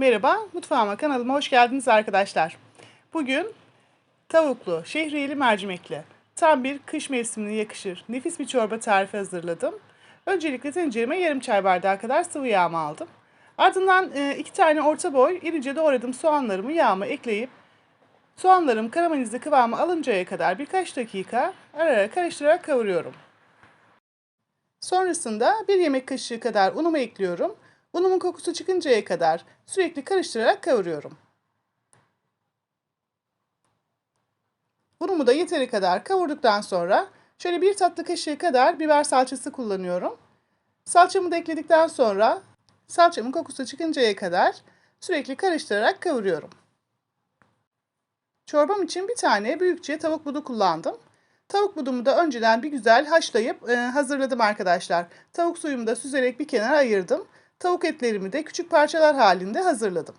Merhaba, mutfağıma kanalıma hoş geldiniz arkadaşlar. Bugün tavuklu, şehriyeli mercimekli, tam bir kış mevsimine yakışır nefis bir çorba tarifi hazırladım. Öncelikle tencereme yarım çay bardağı kadar sıvı yağımı aldım. Ardından e, iki tane orta boy irice doğradığım soğanlarımı yağıma ekleyip soğanlarım karamelize kıvamı alıncaya kadar birkaç dakika ara ara karıştırarak kavuruyorum. Sonrasında bir yemek kaşığı kadar unumu ekliyorum. Unumun kokusu çıkıncaya kadar sürekli karıştırarak kavuruyorum. Unumu da yeteri kadar kavurduktan sonra şöyle bir tatlı kaşığı kadar biber salçası kullanıyorum. Salçamı da ekledikten sonra salçamın kokusu çıkıncaya kadar sürekli karıştırarak kavuruyorum. Çorbam için bir tane büyükçe tavuk budu kullandım. Tavuk budumu da önceden bir güzel haşlayıp e, hazırladım arkadaşlar. Tavuk suyumu da süzerek bir kenara ayırdım. Tavuk etlerimi de küçük parçalar halinde hazırladım.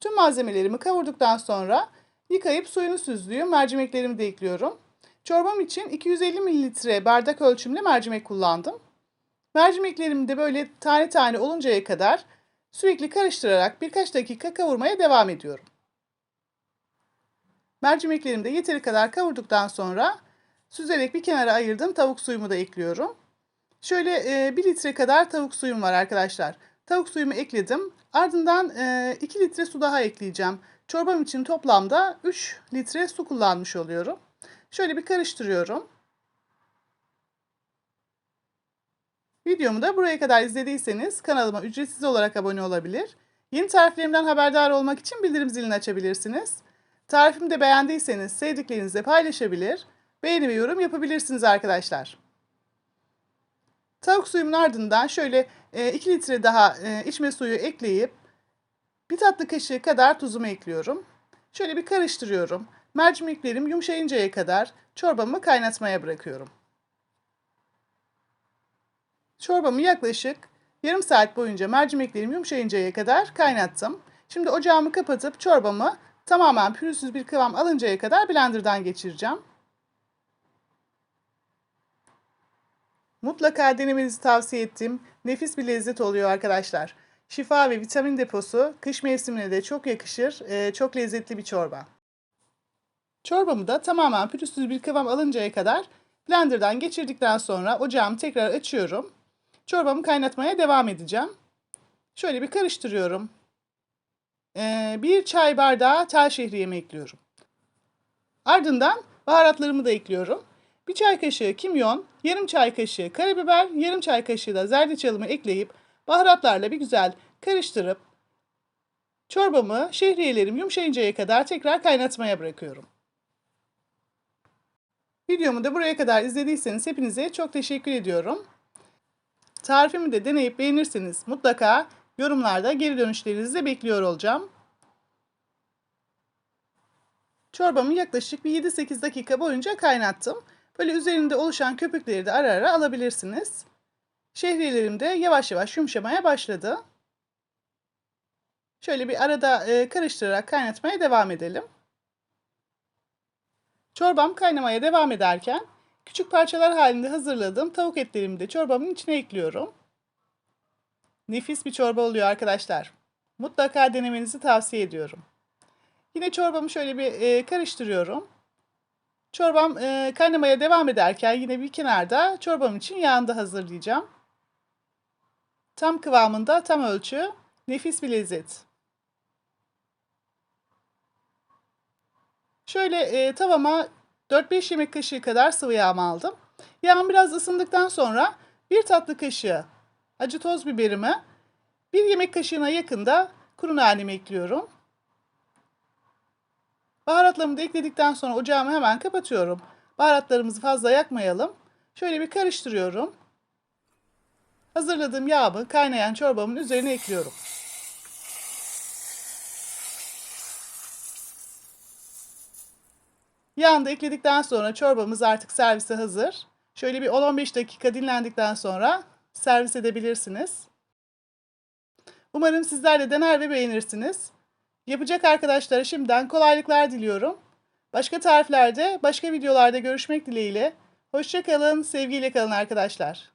Tüm malzemelerimi kavurduktan sonra yıkayıp suyunu süzdüğüm mercimeklerimi de ekliyorum. Çorbam için 250 mililitre bardak ölçümlü mercimek kullandım. Mercimeklerimi de böyle tane tane oluncaya kadar sürekli karıştırarak birkaç dakika kavurmaya devam ediyorum. Mercimeklerimi de yeteri kadar kavurduktan sonra süzerek bir kenara ayırdığım tavuk suyumu da ekliyorum. Şöyle e, 1 litre kadar tavuk suyum var arkadaşlar. Tavuk suyumu ekledim. Ardından e, 2 litre su daha ekleyeceğim. Çorbam için toplamda 3 litre su kullanmış oluyorum. Şöyle bir karıştırıyorum. Videomu da buraya kadar izlediyseniz kanalıma ücretsiz olarak abone olabilir. Yeni tariflerimden haberdar olmak için bildirim zilini açabilirsiniz. Tarifimi de beğendiyseniz sevdiklerinizle paylaşabilir, beğeni ve yorum yapabilirsiniz arkadaşlar. Tavuk suyumun ardından şöyle 2 litre daha e, içme suyu ekleyip bir tatlı kaşığı kadar tuzumu ekliyorum. Şöyle bir karıştırıyorum. Mercimeklerim yumuşayıncaya kadar çorbamı kaynatmaya bırakıyorum. Çorbamı yaklaşık yarım saat boyunca mercimeklerim yumuşayıncaya kadar kaynattım. Şimdi ocağımı kapatıp çorbamı tamamen pürüzsüz bir kıvam alıncaya kadar blenderdan geçireceğim. Mutlaka denemenizi tavsiye ettiğim nefis bir lezzet oluyor arkadaşlar. Şifa ve vitamin deposu kış mevsimine de çok yakışır, e, çok lezzetli bir çorba. Çorbamı da tamamen pürüzsüz bir kıvam alıncaya kadar blenderdan geçirdikten sonra ocağımı tekrar açıyorum. Çorbamı kaynatmaya devam edeceğim. Şöyle bir karıştırıyorum. Ee, bir çay bardağı tel şehriyemi ekliyorum. Ardından baharatlarımı da ekliyorum. Bir çay kaşığı kimyon, yarım çay kaşığı karabiber, yarım çay kaşığı da zerdeçalımı ekleyip baharatlarla bir güzel karıştırıp çorbamı şehriyelerim yumuşayıncaya kadar tekrar kaynatmaya bırakıyorum. Videomu da buraya kadar izlediyseniz hepinize çok teşekkür ediyorum. Tarifimi de deneyip beğenirseniz mutlaka yorumlarda geri dönüşlerinizi de bekliyor olacağım. Çorbamı yaklaşık bir 7-8 dakika boyunca kaynattım. Böyle üzerinde oluşan köpükleri de ara ara alabilirsiniz. Şehriyelerim de yavaş yavaş yumuşamaya başladı. Şöyle bir arada e, karıştırarak kaynatmaya devam edelim. Çorbam kaynamaya devam ederken küçük parçalar halinde hazırladığım tavuk etlerimi de çorbamın içine ekliyorum. Nefis bir çorba oluyor arkadaşlar. Mutlaka denemenizi tavsiye ediyorum. Yine çorbamı şöyle bir e, karıştırıyorum. Çorbam e, kaynamaya devam ederken yine bir kenarda çorbam için yağını da hazırlayacağım. Tam kıvamında, tam ölçü, nefis bir lezzet. Şöyle e, tavama 4-5 yemek kaşığı kadar sıvı yağımı aldım. Yağım biraz ısındıktan sonra bir tatlı kaşığı acı toz biberimi, bir yemek kaşığına yakında kuru nanemi ekliyorum. Baharatlarımı da ekledikten sonra ocağımı hemen kapatıyorum. Baharatlarımızı fazla yakmayalım. Şöyle bir karıştırıyorum. Hazırladığım yağı kaynayan çorbamın üzerine ekliyorum. Yağını da ekledikten sonra çorbamız artık servise hazır. Şöyle bir 10-15 dakika dinlendikten sonra servis edebilirsiniz. Umarım sizler de dener ve beğenirsiniz. Yapacak arkadaşlara şimdiden kolaylıklar diliyorum. Başka tariflerde, başka videolarda görüşmek dileğiyle. Hoşçakalın, sevgiyle kalın arkadaşlar.